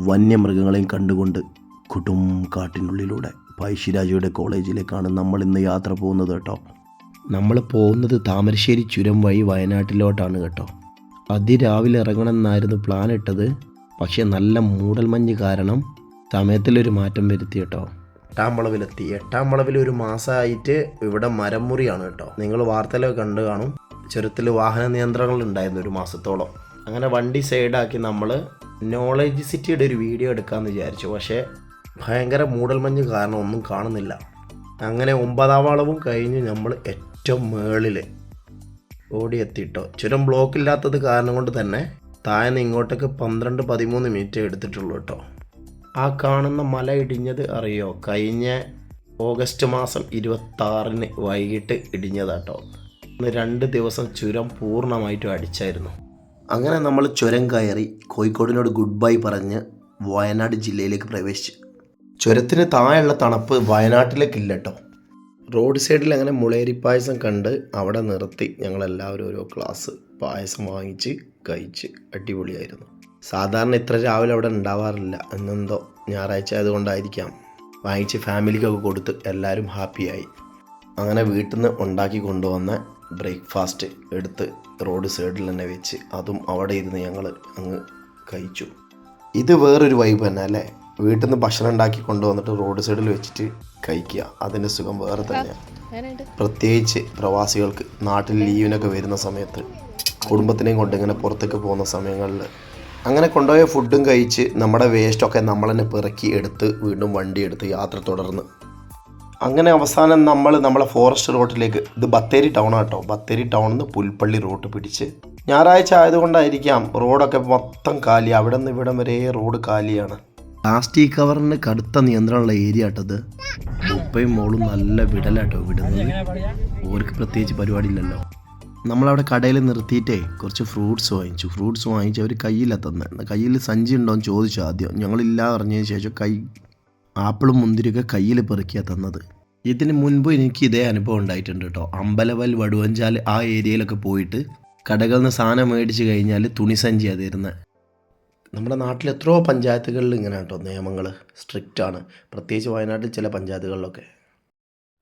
വന്യമൃഗങ്ങളെയും കണ്ടുകൊണ്ട് കൊടും കാട്ടിനുള്ളിലൂടെ പഴശ്ശിരാജയുടെ കോളേജിലേക്കാണ് നമ്മൾ ഇന്ന് യാത്ര പോകുന്നത് കേട്ടോ. നമ്മൾ പോകുന്നത് താമരശ്ശേരി ചുരം വഴി വയനാട്ടിലോട്ടാണ് കേട്ടോ. അതിരാവിലെ ഇറങ്ങണമെന്നായിരുന്നു പ്ലാൻ ഇട്ടത്. പക്ഷേ നല്ല മൂടൽമഞ്ഞ് കാരണം സമയത്തിലൊരു മാറ്റം വരുത്തി കേട്ടോ. എട്ടാം വളവിലെത്തി. എട്ടാം വളവിൽ ഒരു മാസമായിട്ട് ഇവിടെ മരം മുറിയാണ് കേട്ടോ. നിങ്ങൾ വാർത്തയിലൊക്കെ കണ്ടു കാണും. ചെറുത്തിൽ വാഹന നിയന്ത്രണങ്ങൾ ഉണ്ടായിരുന്നു ഒരു മാസത്തോളം. അങ്ങനെ വണ്ടി സൈഡാക്കി നമ്മൾ നോളജ് സിറ്റിയുടെ ഒരു വീഡിയോ എടുക്കാമെന്ന് വിചാരിച്ചു. പക്ഷേ ഭയങ്കര മൂടൽമഞ്ഞ് കാരണം ഒന്നും കാണുന്നില്ല. അങ്ങനെ ഒമ്പതാം വളവും കഴിഞ്ഞ് നമ്മൾ ഏറ്റവും മേളിൽ ഓടിയെത്തിയിട്ടോ ചുരം ബ്ലോക്ക് ഇല്ലാത്തത് കാരണം കൊണ്ട് തന്നെ താഴെ ഇങ്ങോട്ടേക്ക് പന്ത്രണ്ട് പതിമൂന്ന് മിനിറ്റ് എടുത്തിട്ടുള്ളൂ കേട്ടോ. ആ കാണുന്ന മല ഇടിഞ്ഞത് അറിയോ? കഴിഞ്ഞ ഓഗസ്റ്റ് മാസം ഇരുപത്താറിന് വൈകിട്ട് ഇടിഞ്ഞതാട്ടോ. ഇന്ന് രണ്ട് ദിവസം ചുരം പൂർണമായിട്ടും അടിച്ചായിരുന്നു. അങ്ങനെ നമ്മൾ ചുരം കയറി കോഴിക്കോടിനോട് ഗുഡ് ബൈ പറഞ്ഞ് വയനാട് ജില്ലയിലേക്ക് പ്രവേശിച്ചു. ചുരത്തിന് താഴെയുള്ള തണുപ്പ് വയനാട്ടിലേക്കില്ല കേട്ടോ റോഡ് സൈഡിൽ അങ്ങനെ മുളേരി പായസം കണ്ട് അവിടെ നിർത്തി ഞങ്ങളെല്ലാവരും ഓരോ ക്ലാസ് പായസം വാങ്ങിച്ച് കഴിച്ച് അടിപൊളിയായിരുന്നു. സാധാരണ ഇത്ര രാവിലെ അവിടെ ഉണ്ടാവാറില്ല. എന്നെന്തോ ഞായറാഴ്ച ആയതുകൊണ്ടായിരിക്കാം. വാങ്ങിച്ച് ഫാമിലിക്കൊക്കെ കൊടുത്ത് എല്ലാവരും ഹാപ്പിയായി അങ്ങനെ വീട്ടിൽ നിന്ന് ഉണ്ടാക്കി കൊണ്ടുവന്ന ബ്രേക്ക്ഫാസ്റ്റ് എടുത്ത് റോഡ് സൈഡിൽ തന്നെ വെച്ച് അതും അവിടെ ഇരുന്ന് ഞങ്ങൾ അങ്ങ് കഴിച്ചു. ഇത് വേറൊരു വൈബ് തന്നെ അല്ലേ? വീട്ടിൽ നിന്ന് ഭക്ഷണം ഉണ്ടാക്കി കൊണ്ടുവന്നിട്ട് റോഡ് സൈഡിൽ വെച്ചിട്ട് കഴിക്കുക. അതിന്റെ സുഖം വേറെ തന്നെയാണ് പ്രത്യേകിച്ച് പ്രവാസികൾക്ക് നാട്ടിൽ ലീവിനൊക്കെ വരുന്ന സമയത്ത് കുടുംബത്തിനെയും കൊണ്ട് ഇങ്ങനെ പുറത്തേക്ക് പോകുന്ന സമയങ്ങളിൽ അങ്ങനെ കൊണ്ടുപോയ ഫുഡും കഴിച്ച് നമ്മുടെ വേസ്റ്റൊക്കെ നമ്മൾ തന്നെ പിറക്കി എടുത്ത് വീണ്ടും വണ്ടി എടുത്ത് യാത്ര തുടർന്ന് അങ്ങനെ അവസാനം നമ്മൾ നമ്മളെ ഫോറസ്റ്റ് റോട്ടിലേക്ക് ഇത് ബത്തേരി ടൗൺ ആട്ടോ ബത്തേരി ടൗണിൽ നിന്ന് പുൽപ്പള്ളി റോട്ട് പിടിച്ച്. ഞായറാഴ്ച ആയതുകൊണ്ടായിരിക്കാം റോഡൊക്കെ മൊത്തം കാലി. അവിടെ നിന്ന് ഇവിടം വരെ റോഡ് കാലിയാണ്. പ്ലാസ്റ്റിക് കവറിന് കടുത്ത നിയന്ത്രണമുള്ള ഏരിയ ആട്ടത് ഉപ്പയും മോളും നല്ല വിടലാട്ടോ വിടുന്നത്. ഓർക്ക് പ്രത്യേകിച്ച് പരിപാടിയില്ലല്ലോ നമ്മളവിടെ കടയിൽ നിർത്തിയിട്ടേ കുറച്ച് ഫ്രൂട്ട്സ് വാങ്ങിച്ചു. ഫ്രൂട്ട്സ് വാങ്ങിച്ച് അവർ കയ്യിലാണ് കയ്യിൽ സഞ്ചി ഉണ്ടോ എന്ന് ചോദിച്ചു ആദ്യം. ഞങ്ങളില്ല പറഞ്ഞതിന് ശേഷം കൈ ആപ്പിളും മുന്തിരിയൊക്കെ കയ്യിൽ പെറുക്കിയാ തന്നത്. ഇതിന് മുൻപ് എനിക്ക് ഇതേ അനുഭവം ഉണ്ടായിട്ടുണ്ട് കേട്ടോ. അമ്പലവൽ വടുവഞ്ചാൽ ആ ഏരിയയിലൊക്കെ പോയിട്ട് കടകളിൽ നിന്ന് സാധനം മേടിച്ച് കഴിഞ്ഞാൽ തുണിസഞ്ചിയാണ് തരുന്നത് നമ്മുടെ നാട്ടിൽ എത്രയോ പഞ്ചായത്തുകളിൽ ഇങ്ങനെ കേട്ടോ നിയമങ്ങൾ സ്ട്രിക്റ്റ് ആണ്. പ്രത്യേകിച്ച് വയനാട്ടിൽ ചില പഞ്ചായത്തുകളിലൊക്കെ.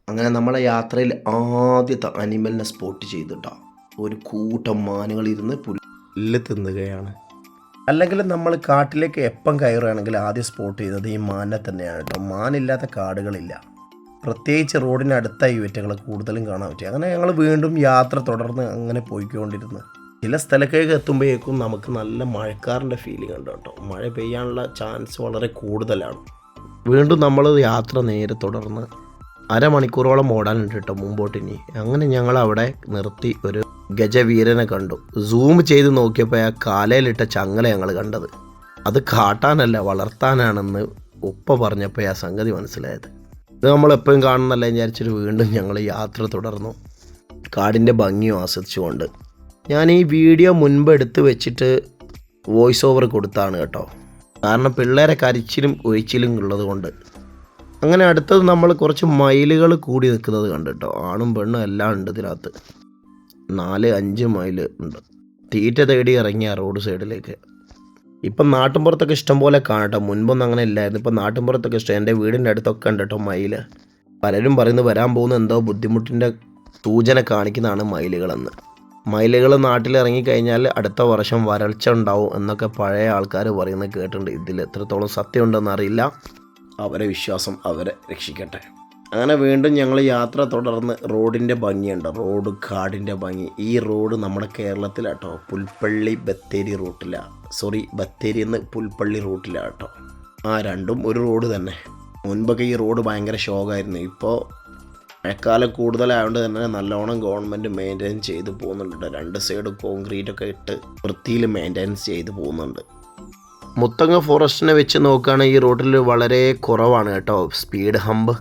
അങ്ങനെ നമ്മളെ യാത്രയിൽ ആദ്യത്തെ അനിമലിനെ സ്പോട്ട് ചെയ്തിട്ടോ ഒരു കൂട്ടം മാനുകൾ ഇരുന്ന് പുല്ല് തിന്നുകയാണ്. അല്ലെങ്കിൽ നമ്മൾ കാട്ടിലേക്ക് എപ്പം കയറുകയാണെങ്കിൽ ആദ്യം സ്പോട്ട് ചെയ്യുന്നത് ഈ മാനിനെ തന്നെയാണ് കേട്ടോ. മാനില്ലാത്ത കാടുകളില്ല. പ്രത്യേകിച്ച് റോഡിനടുത്തായി അടുത്ത ഇവറ്റകൾ കൂടുതലും കാണാൻ പറ്റും. അങ്ങനെ ഞങ്ങൾ വീണ്ടും യാത്ര തുടർന്ന് അങ്ങനെ പോയിക്കൊണ്ടിരുന്നു. ചില സ്ഥലത്തേക്ക് എത്തുമ്പോഴേക്കും നമുക്ക് നല്ല മഴക്കാറിന്റെ ഫീലിംഗ് ഉണ്ട് കേട്ടോ. മഴ പെയ്യാനുള്ള ചാൻസ് വളരെ കൂടുതലാണ്. വീണ്ടും നമ്മൾ യാത്ര നേരെ തുടർന്ന് അരമണിക്കൂറോളം ഓടാനുണ്ട് കേട്ടോ മുമ്പോട്ട് ഇനി അങ്ങനെ ഞങ്ങൾ അവിടെ നിർത്തി ഒരു ഗജവീരനെ കണ്ടു. സൂം ചെയ്ത് നോക്കിയപ്പോൾ ആ കാലയിലിട്ട ചങ്ങല ഞങ്ങൾ കണ്ടത്. അത് കാട്ടാനല്ല വളർത്താനാണെന്ന് ഉപ്പ പറഞ്ഞപ്പോൾ ആ സംഗതി മനസ്സിലായത്. ഇത് നമ്മൾ എപ്പോഴും കാണുന്നല്ല വിചാരിച്ചിട്ട് വീണ്ടും ഞങ്ങൾ യാത്ര തുടർന്നു. കാടിന്റെ ഭംഗിയും ആസ്വദിച്ചുകൊണ്ട്. ഞാൻ ഈ വീഡിയോ മുൻപ് എടുത്ത് വെച്ചിട്ട് വോയിസ് ഓവർ കൊടുത്താണ് കേട്ടോ. കാരണം പിള്ളേരെ കരിച്ചിലും ഒഴിച്ചിലും ഉള്ളത് കൊണ്ട് അങ്ങനെ അടുത്തത് നമ്മൾ കുറച്ച് മൈലുകൾ കൂടി നിൽക്കുന്നത് കണ്ടിട്ടോ. ആണും പെണ്ണും എല്ലാം ഉണ്ട് ഇതിനകത്ത്. നാല് അഞ്ച് മൈൽ ഉണ്ട്. തീറ്റ തേടി ഇറങ്ങിയ റോഡ് സൈഡിലേക്ക്. ഇപ്പം നാട്ടിൻപുറത്തൊക്കെ ഇഷ്ടം പോലെ കാണട്ടോ. മുൻപൊന്നും അങ്ങനെ ഇല്ലായിരുന്നു. ഇപ്പം നാട്ടിൻപുറത്തൊക്കെ ഇഷ്ടം. എന്റെ വീടിന്റെ അടുത്തൊക്കെ ഉണ്ട് കേട്ടോ മയിൽ പലരും പറയുന്നത് വരാൻ പോകുന്ന എന്തോ ബുദ്ധിമുട്ടിന്റെ സൂചന കാണിക്കുന്നതാണ് മയിലുകളെന്ന് മയിലുകൾ നാട്ടിലിറങ്ങിക്കഴിഞ്ഞാൽ അടുത്ത വർഷം വരൾച്ച ഉണ്ടാവും എന്നൊക്കെ പഴയ ആൾക്കാർ പറയുന്നത് കേട്ടിട്ടുണ്ട്. ഇതിൽ എത്രത്തോളം സത്യമുണ്ടെന്ന് അറിയില്ല. അവരെ വിശ്വാസം അവരെ രക്ഷിക്കട്ടെ. അങ്ങനെ വീണ്ടും ഞങ്ങൾ യാത്ര തുടർന്ന് റോഡിന്റെ ഭംഗിയുണ്ട്. റോഡ് കാടിന്റെ ഭംഗി. ഈ റോഡ് നമ്മുടെ കേരളത്തിലാട്ടോ. പുൽപ്പള്ളി ബത്തേരി റൂട്ടിലാണ് സോറി ബത്തേരി എന്ന് പുൽപ്പള്ളി റൂട്ടിലാണ് കേട്ടോ ആ രണ്ടും ഒരു റോഡ് തന്നെ. മുൻപൊക്കെ ഈ റോഡ് ഭയങ്കര ഷോക്കായിരുന്നു ഇപ്പോൾ മഴക്കാലം കൂടുതലായതുകൊണ്ട് തന്നെ നല്ലോണം ഗവൺമെന്റ് മെയിന്റെയിൻ ചെയ്ത് പോകുന്നുണ്ട് രണ്ട് സൈഡ് കോൺക്രീറ്റ് ഒക്കെ ഇട്ട് വൃത്തിയിൽ മെയിന്റെയിൻസ് ചെയ്ത് പോകുന്നുണ്ട്. മുത്തങ്ങ ഫോറസ്റ്റിനെ വെച്ച് നോക്കുകയാണെങ്കിൽ ഈ റോഡിൽ വളരെ കുറവാണ് കേട്ടോ. Speed hump.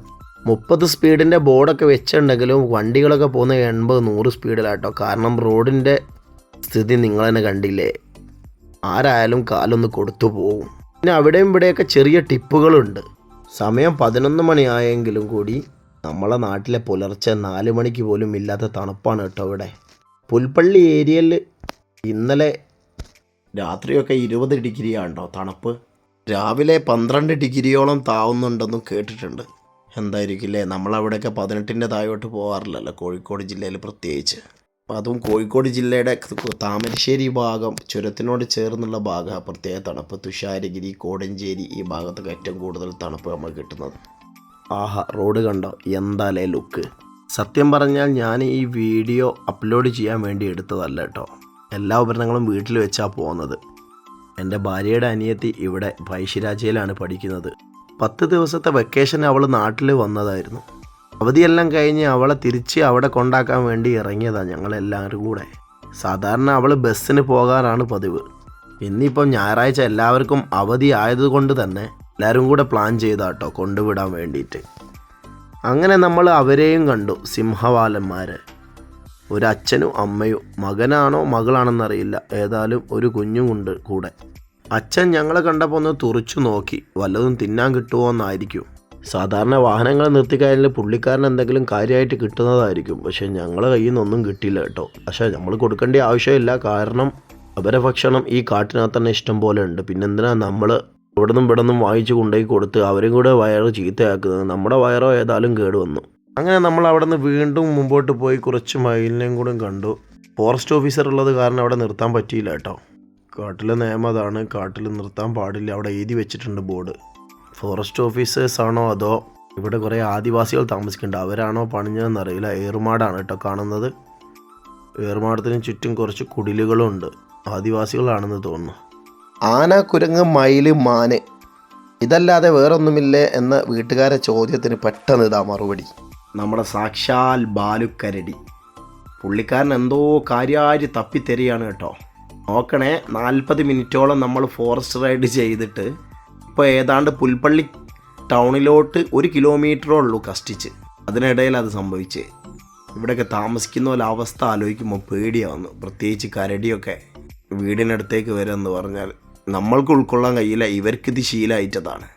മുപ്പത് സ്പീഡിന്റെ ബോർഡൊക്കെ വെച്ചിട്ടുണ്ടെങ്കിലും വണ്ടികളൊക്കെ പോകുന്ന എൺപത് നൂറ് സ്പീഡിലാട്ടോ. കാരണം റോഡിന്റെ സ്ഥിതി നിങ്ങൾ തന്നെ കണ്ടില്ലേ. ആരായാലും കാലൊന്ന് കൊടുത്തു പോകും. പിന്നെ അവിടെയും ഇവിടെയൊക്കെ ചെറിയ ടിപ്പുകളുണ്ട്. സമയം പതിനൊന്ന് മണിയായെങ്കിലും കൂടി നമ്മളെ നാട്ടിലെ പുലർച്ചെ നാല് മണിക്ക് പോലും ഇല്ലാത്ത തണുപ്പാണ് കേട്ടോ ഇവിടെ. പുൽപ്പള്ളി ഏരിയയിൽ ഇന്നലെ രാത്രിയൊക്കെ ഇരുപത് ഡിഗ്രിയാണ്ടോ തണുപ്പ്? രാവിലെ പന്ത്രണ്ട് ഡിഗ്രിയോളം താവുന്നുണ്ടെന്നും കേട്ടിട്ടുണ്ട്. എന്തായിരിക്കില്ലേ? നമ്മളവിടെയൊക്കെ പതിനെട്ടിന്റെ താഴോട്ട് പോകാറില്ലല്ലോ കോഴിക്കോട് ജില്ലയിൽ പ്രത്യേകിച്ച്. അതും കോഴിക്കോട് ജില്ലയുടെ താമരശ്ശേരി ഭാഗം ചുരത്തിനോട് ചേർന്നുള്ള ഭാഗം പ്രത്യേക തണുപ്പ്. തുഷാരഗിരി കോടഞ്ചേരി ഈ ഭാഗത്തൊക്കെ ഏറ്റവും കൂടുതൽ തണുപ്പ് നമ്മൾ കിട്ടുന്നത്. ആഹാ റോഡ് കണ്ടോ? എന്താലേ ലുക്ക്. സത്യം പറഞ്ഞാൽ ഞാൻ ഈ വീഡിയോ അപ്ലോഡ് ചെയ്യാൻ വേണ്ടി എടുത്തതല്ല കേട്ടോ. എല്ലാ ഉപകരണങ്ങളും വീട്ടിൽ വെച്ചാണ് പോകുന്നത് എന്റെ ഭാര്യയുടെ അനിയത്തി ഇവിടെ പൈശിരാജയിലാണ് പഠിക്കുന്നത്. പത്ത് ദിവസത്തെ വെക്കേഷൻ അവൾ നാട്ടിൽ വന്നതായിരുന്നു. അവധിയെല്ലാം കഴിഞ്ഞ് അവളെ തിരിച്ച് അവിടെ കൊണ്ടാക്കാൻ വേണ്ടി ഇറങ്ങിയതാണ് ഞങ്ങളെല്ലാവരും കൂടെ. സാധാരണ അവൾ ബസ്സിന് പോകാറാണ് പതിവ്. ഇന്നിപ്പം ഞായറാഴ്ച എല്ലാവർക്കും അവധി ആയതുകൊണ്ട് തന്നെ എല്ലാവരും കൂടെ പ്ലാൻ ചെയ്താട്ടോ കൊണ്ടുവിടാൻ വേണ്ടിയിട്ട്. അങ്ങനെ നമ്മൾ അവരെയും കണ്ടു സിംഹവാലന്മാരെ. ഒരു അച്ഛനും അമ്മയും മകനാണോ മകളാണെന്നറിയില്ല. ഏതായാലും ഒരു കുഞ്ഞുമുണ്ട് കൂടെ. അച്ഛൻ ഞങ്ങളെ കണ്ടപ്പോൾ ഒന്ന് തുറച്ചു നോക്കി. വല്ലതും തിന്നാൻ കിട്ടുമോ എന്നായിരിക്കും. സാധാരണ വാഹനങ്ങൾ നിർത്തിക്കഴിഞ്ഞാൽ പുള്ളിക്കാരൻ എന്തെങ്കിലും കാര്യമായിട്ട് കിട്ടുന്നതായിരിക്കും. പക്ഷേ ഞങ്ങളെ കയ്യിൽ നിന്നൊന്നും കിട്ടിയില്ല കേട്ടോ. പക്ഷേ നമ്മൾ കൊടുക്കേണ്ട ആവശ്യമില്ല. കാരണം അവരെ ഭക്ഷണം ഈ കാട്ടിനകത്ത് തന്നെ ഇഷ്ടം പോലെ ഉണ്ട്. പിന്നെന്തിനാ നമ്മൾ ഇവിടെ നിന്നും ഇവിടെ നിന്നും വാങ്ങിച്ചു കൊണ്ടുപോയി കൊടുത്ത് അവരും കൂടെ വയറ് ചീത്തയാക്കുന്നത്? നമ്മുടെ വയറോ ഏതായാലും കേട് വന്നു. അങ്ങനെ നമ്മൾ അവിടെ നിന്ന് വീണ്ടും മുമ്പോട്ട് പോയി കുറച്ച് മയിലിനെയും കൂടെ കണ്ടു. ഫോറസ്റ്റ് ഓഫീസർ ഉള്ളത് കാരണം അവിടെ നിർത്താൻ പറ്റിയില്ല കേട്ടോ. കാട്ടിലെ നിയമം അതാണ്. കാട്ടിൽ നിർത്താൻ പാടില്ല. അവിടെ എഴുതി വെച്ചിട്ടുണ്ട് ബോർഡ്. ഫോറസ്റ്റ് ഓഫീസേഴ്സ് ആണോ അതോ ഇവിടെ കുറേ ആദിവാസികൾ താമസിക്കുന്നുണ്ട്? അവരാണോ പണിഞ്ഞതെന്ന് അറിയില്ല. ഏറുമാടാണ് കേട്ടോ കാണുന്നത്. ഏറുമാടത്തിന് ചുറ്റും കുറച്ച് കുടിലുകളും ഉണ്ട്. ആദിവാസികളാണെന്ന് തോന്നുന്നു. ആന കുരങ്ങ് മയിൽ മാന്. ഇതല്ലാതെ വേറൊന്നുമില്ലേ എന്ന വീട്ടുകാരെ ചോദ്യത്തിന് പെട്ടെന്ന് ഇതാ മറുപടി. നമ്മുടെ സാക്ഷാൽ ബാലുക്കരടി പുള്ളിക്കാരൻ എന്തോ കാര്യമായിട്ട് തപ്പിത്തരികയാണ് കേട്ടോ. നോക്കണേ നാൽപ്പത് മിനിറ്റോളം നമ്മൾ ഫോറസ്റ്റ് റൈഡ് ചെയ്തിട്ട് ഇപ്പോൾ ഏതാണ്ട് പുൽപ്പള്ളി ടൗണിലോട്ട് ഒരു കിലോമീറ്ററേ ഉള്ളൂ കഷ്ടിച്ച്. അതിനിടയിൽ അത് സംഭവിച്ച്. ഇവിടെയൊക്കെ താമസിക്കുന്ന പോലെ അവസ്ഥ ആലോചിക്കുമ്പോൾ പേടിയാവുന്നു പ്രത്യേകിച്ച് കരടിയൊക്കെ വീടിനടുത്തേക്ക് വരുമെന്ന് പറഞ്ഞാൽ നമ്മൾക്ക് ഉൾക്കൊള്ളാൻ കഴിയില്ല ഇവർക്കിത് ശീലമായിട്ടതാണ്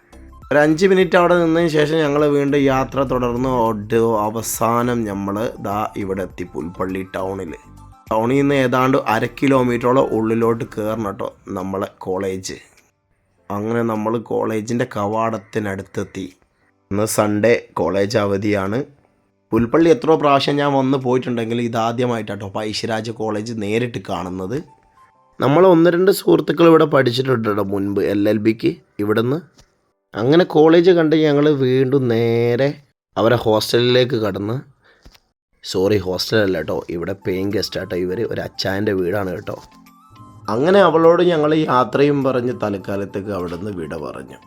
ഒരു അഞ്ച് മിനിറ്റ് അവിടെ നിന്നതിന് ശേഷം ഞങ്ങൾ വീണ്ടും യാത്ര തുടർന്ന്. ഒഡ് അവസാനം നമ്മൾ ദാ ഇവിടെ എത്തി പുൽപ്പള്ളി ടൗണിൽ ടൗണിൽ നിന്ന് ഏതാണ്ട് അര കിലോമീറ്ററോളം ഉള്ളിലോട്ട് കയറണം കേട്ടോ നമ്മളെ കോളേജ്. അങ്ങനെ നമ്മൾ കോളേജിന്റെ കവാടത്തിനടുത്തെത്തി. ഇന്ന് സൺഡേ കോളേജ് അവധിയാണ്. പുൽപ്പള്ളി എത്രയോ പ്രാവശ്യം ഞാൻ വന്ന് പോയിട്ടുണ്ടെങ്കിൽ ഇതാദ്യമായിട്ടാട്ടോ പൈശരാജ കോളേജ് നേരിട്ട് കാണുന്നത്. നമ്മൾ ഒന്ന് രണ്ട് സുഹൃത്തുക്കൾ ഇവിടെ പഠിച്ചിട്ടുണ്ട് കേട്ടോ മുൻപ് എൽ എൽ ബിക്ക്. ഇവിടുന്ന് അങ്ങനെ കോളേജ് കണ്ട് ഞങ്ങൾ വീണ്ടും നേരെ അവരെ ഹോസ്റ്റലിലേക്ക് കടന്ന്. സോറി ഹോസ്റ്റലല്ല കേട്ടോ ഇവിടെ പേയിങ് ഗസ്റ്റ് ആട്ടോ. ഇവർ ഒരു അച്ചായന്റെ വീടാണ് കേട്ടോ. അങ്ങനെ അവളോട് ഞങ്ങൾ യാത്രയും പറഞ്ഞ് തൽക്കാലത്തേക്ക് അവിടെ നിന്ന് വിട പറഞ്ഞു.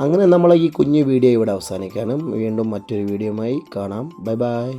അങ്ങനെ നമ്മളെ ഈ കുഞ്ഞു വീഡിയോ ഇവിടെ അവസാനിക്കാനും. വീണ്ടും മറ്റൊരു വീഡിയോയുമായി കാണാം. Bye bye